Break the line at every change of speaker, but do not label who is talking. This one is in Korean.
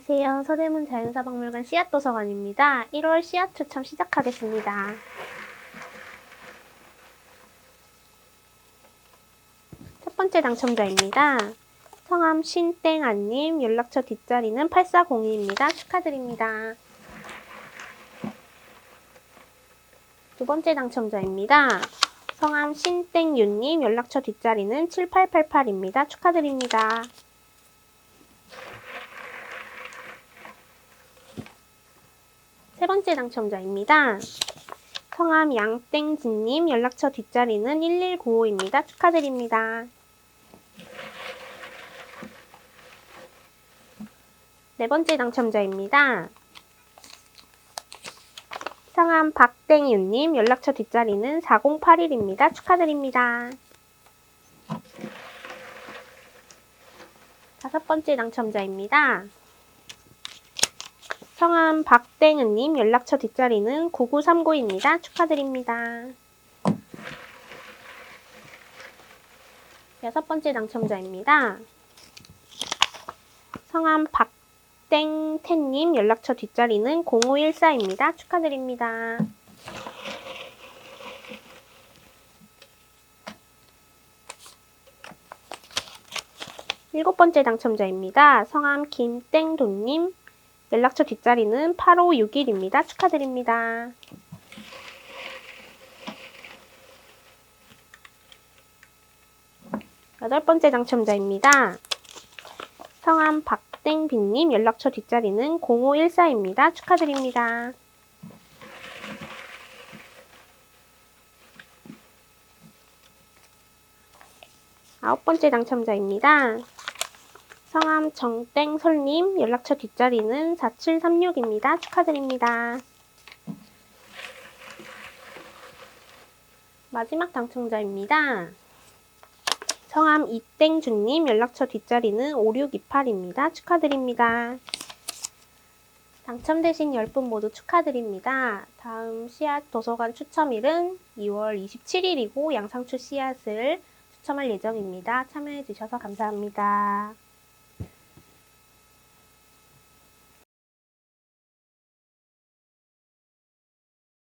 안녕하세요. 서대문 자연사박물관 씨앗도서관입니다. 1월 씨앗 추첨 시작하겠습니다. 첫 번째 당첨자입니다. 성함 신땡아님, 연락처 뒷자리는 8402입니다. 축하드립니다. 두 번째 당첨자입니다. 성함 신땡유님, 연락처 뒷자리는 7888입니다. 축하드립니다. 세 번째 당첨자입니다. 성함 양땡진님, 연락처 뒷자리는 1195입니다. 축하드립니다. 네 번째 당첨자입니다. 성함 박땡윤님, 연락처 뒷자리는 4081입니다. 축하드립니다. 다섯 번째 당첨자입니다. 성함 박땡은님, 연락처 뒷자리는 9939입니다. 축하드립니다. 여섯 번째 당첨자입니다. 성함 박땡태님, 연락처 뒷자리는 0514입니다. 축하드립니다. 일곱 번째 당첨자입니다. 성함 김땡도님, 연락처 뒷자리는 8561입니다. 축하드립니다. 여덟 번째 당첨자입니다. 성함 박땡빈님, 연락처 뒷자리는 0514입니다. 축하드립니다. 아홉 번째 당첨자입니다. 성함 정땡설님, 연락처 뒷자리는 4736입니다. 축하드립니다. 마지막 당첨자입니다. 성함 이땡준님, 연락처 뒷자리는 5628입니다. 축하드립니다. 당첨되신 10분 모두 축하드립니다. 다음 씨앗 도서관 추첨일은 2월 27일이고 양상추 씨앗을 추첨할 예정입니다. 참여해주셔서 감사합니다.